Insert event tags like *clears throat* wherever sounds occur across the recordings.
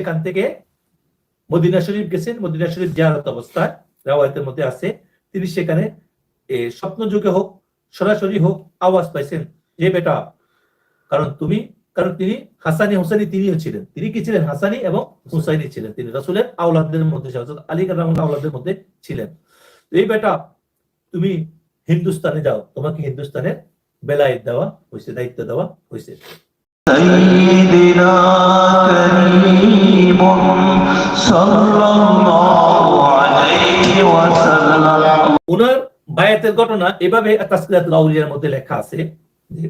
সেখান থেকে মদিনা শরীফ গেছেন, মদিনা শরীফ জিয়ারত অবস্থায় রাওয়ায়তের মধ্যে আছে। তিনি সেখানে স্বপ্ন যুগে হোক, সরাসরি হোক, আওয়াজ পাইছেন যে, বেটা, কারণ তুমি, কারণ তিনি হাসানি হোসেনি তিনিও ছিলেন। তিনি কি ছিলেন? হাসানি এবং হুসাইনি ছিলেন। তিনি রাসুলের আওলাদদের মধ্যে আলী কারামুল্লাহ আওলাদের মধ্যে ছিলেন। এই বেটা, তুমি হিন্দুস্তানে যাও। তোমাকে হিন্দুস্তানের বেলায়েত দেওয়া হয়েছে দায়িত্ব দেওয়া হয়েছে سيدنا كريم صلى الله عليه وسلم ওনার বায়াতের ঘটনা এভাবে তাসকিরাতুল আউলিয়ার মধ্যে লেখা আছে যে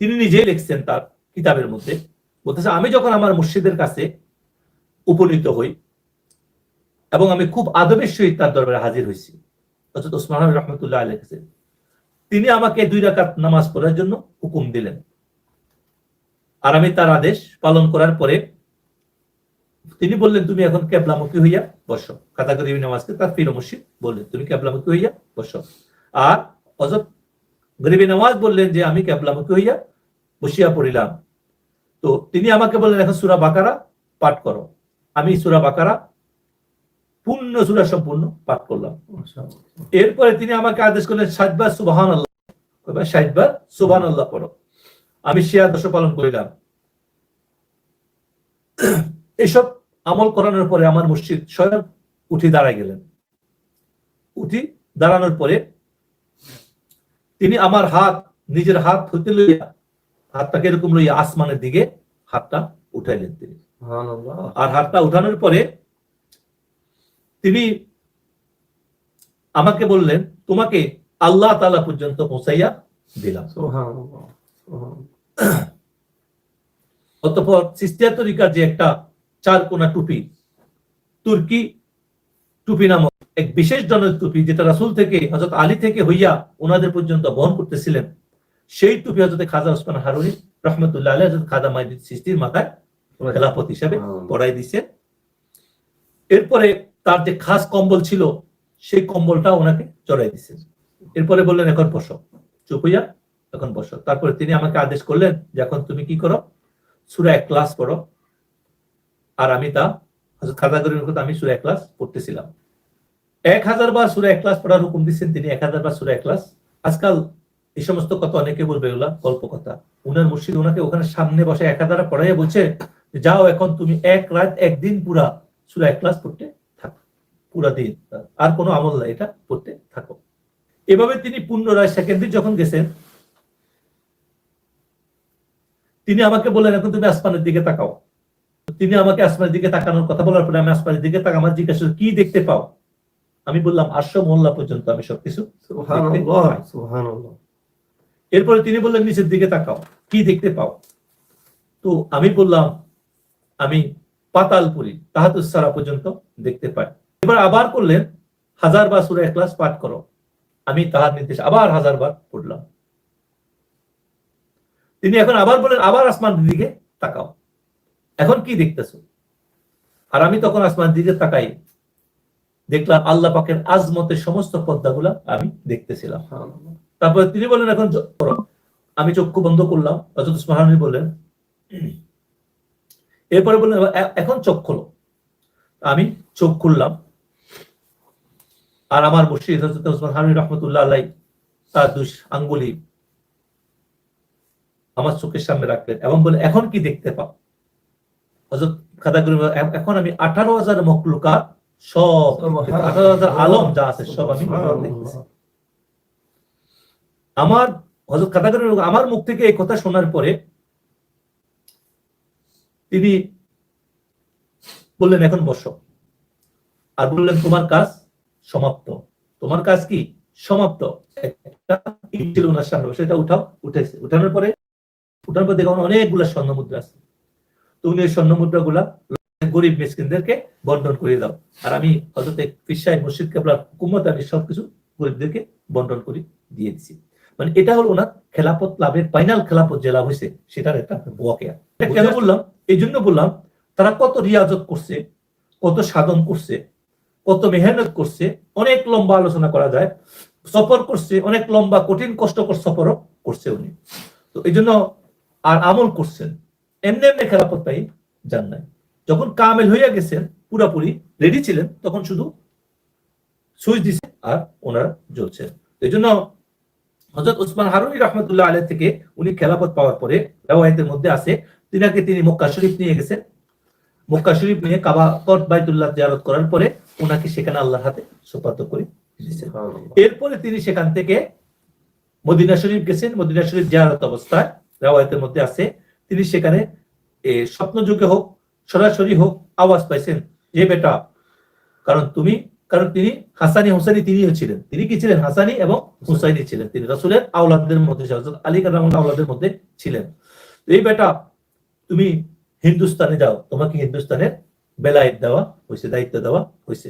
তিনি নিজেই লিখছেন তার কিতাবের মধ্যে বলতেছে আমি যখন আমার মুর্শিদের কাছে উপনীত হই এবং আমি খুব আদবের সহিত তার দরবারে হাজির হয়েছি অর্থাৎ ওসমান রহমতুল্লাহ আলী কাছে তিনি আমাকে দুই রাকাত নামাজ পড়ার জন্য হুকুম দিলেন আর আমি তার আদেশ পালন করার পরে তিনি বললেন তুমি এখন কেবলামুখী হইয়া বসো। কাতা গরিবী নামাজকে তার পীর মুর্শিদ বললেন তুমি কেবলামুখী হইয়া বসো। আর হজরত গরিবী নামাজ বললেন যে আমি কেবলামুখী হইয়া বসিয়া পড়িলাম। তো তিনি আমাকে বললেন এখন সুরা বাকারা পাঠ করো। আমি সুরা বাকারা পূর্ণ সুরা সম্পূর্ণ পাঠ করলাম। এরপরে তিনি আমাকে আদেশ করলেন ষাটবার সুবাহান আল্লাহ ষাটবার সুবাহান আল্লাহ পড়ো। আমি সে আদর্শ পালন করিলাম। এসব আমল করানোর পরে আমার মুর্শিদ স্বয়ং উঠি দাঁড়ায় গেলেন। উঠি দাঁড়ানোর পরে তিনি আমার হাত নিজের হাত হইতে লইয়া হাতটাকে এরকম লইয়া আসমানের দিকে হাতটা উঠাইলেন তিনি। আর হাতটা উঠানোর পরে তিনি আমাকে বললেন তোমাকে আল্লাহ তালা পর্যন্ত পৌঁছাইয়া দিলাম। *clears throat* অতঃপর সিস্তিয়া তরিকার যে একটা চার কোনা টুপি তুর্কি টুপি নামক এক বিশেষ ধরনের টুপি যেটা রাসূল থেকে হযরত আলী থেকে হইয়া ওনাদের পর্যন্ত বহন করতেছিলেন সেই টুপি হযরত খাজা ওসমান হারুনি রহমতুল্লাহ আলী হযরত খাজা মাইদুদ সিস্তির মাথায় খেলাফত হিসাবে পড়াই দিছে। এরপরে তার যে খাস কম্বল ছিল সেই কম্বলটা ওনাকে চড়াই দিছে। এরপরে বললেন এখন বসো চুপ হইয়া এখন বসো। তারপরে তিনি আমাকে আদেশ করলেন যে, এখন তুমি কি করো? সুরা এক ক্লাস পড়ো। আর আমি তা কথা আমি সুরা এক ক্লাস পড়তেছিলাম। এক হাজার বার সুরা এক ক্লাস পড়ার হুকুম দিচ্ছেন তিনি, এক হাজার বার সুরা এক ক্লাস। আজকাল এই সমস্ত কথা অনেকে বলবে গল্প কথা। উনার মুর্শিদ ওখানে সামনে বসে এক হাজার পড়াইয়া বলছে, যাও এখন তুমি এক রাত, একদিন পুরা সুরা এক ক্লাস পড়তে থাকো। পুরা দিন। আর কোনো আমল নাই এটা, পড়তে থাকো। এভাবে তিনি পুনরায় সেকেন্ড যখন গেছেন তিনি আমাকে বললেন এখন তুমি আসমানের দিকে তাকাও। তিনি আমাকে আসমানের দিকে তাকানোর কথা বলার পরে আমি আসমানের দিকে তাকা আমার জিজ্ঞাসা কি দেখতে পাও? আমি বললাম আশ্র মোল্লা পর্যন্ত আমি সবকিছু এরপরে তিনি বললেন নিচের দিকে তাকাও কি দেখতে পাও? তো আমি বললাম আমি পাতালপুরি তাহাতুসারা পর্যন্ত দেখতে পাই। এবার আবার করলেন হাজার বার সুরা ক্লাস পাঠ করো। আমি তাহার নির্দেশ আবার হাজার বার পড়লাম। তিনি এখন আবার বলেন আবার আসমান দিকে তাকাও। এখন কি দেখতেছো? আর আমি তখন আসমান দিকে তাকাই। দেখলাম আল্লাহ পাকের আজমতের সমস্ত পদ্মাগুলা আমি দেখতেছিলাম। তারপরে তিনি বললেন এখন চোখ আমি চক্ষু বন্ধ করলাম অযথ মহানী বললেন এরপরে বললেন এখন চোখ খোলো। আমি চোখ খুললাম। আর আমার মুর্শিদ হজরত ওসমান হারুন রহমতুল্লাহ আলাই তার দুই আঙ্গুলি আমার চোখের সামনে রাখলেন এবং বলে এখন কি দেখতে পাও? হজরত খাদা করিম এখন আমি আঠারো হাজার মকলুকা সব আঠারো হাজার আলম যা আছে সব আমি দেখতেছি। আমার হজরত কাতাগারের আমার মুখ থেকে এই কথা শোনার পরে তিনি বললেন এখন বসো। আর বললেন তোমার কাজ সমাপ্ত। তোমার কাজ কি? সমাপ্ত। একটা ছিল ওনার সামনে। সেটা উঠাও। উঠেছে। উঠানোর পরে উঠানোর পর দেখুন অনেকগুলা স্বর্ণ মুদ্রা আছে। তো উনি ওই স্বর্ণ মুদ্রা গুলা গরিব মিসকিনদেরকে বন্টন করে দাও। আর আমি হজরত ফিসাই মুর্শিদ কেবলার হুকুমত আমি সবকিছু গরিবদেরকে বন্টন করে দিয়ে দিছি। মানে এটা হলো ওনার খেলাপথ লাভের ফাইনাল খেলাপথ যে লাভ হয়েছে সেটার একটা এটা কেন বললাম? এই জন্য বললাম তারা কত রিয়াজত করছে কত সাধন করছে কত মেহনত করছে অনেক লম্বা আলোচনা করা যায় সফর করছে অনেক লম্বা কঠিন কষ্টকর সফরও করছে উনি। তো এই জন্য আর আমল করছেন। এমনি এমনি খেলাপথ পাই যান নাই। যখন কামেল হইয়া গেছেন পুরাপুরি রেডি ছিলেন তখন শুধু সুইচ দিছে আর ওনারা জ্বলছেন এই জন্য হজরত উসমান হারুনি রহমতুল্লাহ আলহ থেকে উনি খেলাফত পাওয়ার পরে রেওয়ায়তের মধ্যে আছে তিনাকে তিনি মক্কা শরীফ নিয়ে গেছেন। মক্কা শরীফ নিয়ে কাবা কট বাইতুল্লাহ জিয়ারত করার পরে ওনাকে সেখানে আল্লাহর হাতে সুপাত করে দিয়েছেন এরপরে তিনি সেখান থেকে মদিনা শরীফ গেছেন। মদিনা শরীফ জিয়ারত অবস্থায় রেওয়ায়তের মধ্যে আছে, তিনি সেখানে স্বপ্নযুগে হোক, সরাসরি হোক, আওয়াজ পাইছেন যে বেটা, কারণ তুমি, কারণ তিনি হাসানি হুসাইনি তিনিও ছিলেন। তিনি কি ছিলেন? হাসানি এবং হুসাইনি ছিলেন। তিনি রাসূলের আওলাদের মধ্যে আলী কালাম আওলাদের মধ্যে ছিলেন। এই বেটা, তুমি হিন্দুস্তানে যাও, তোমাকে হিন্দুস্তানের বেলায়েত দেওয়া হয়েছে দায়িত্ব দেওয়া হয়েছে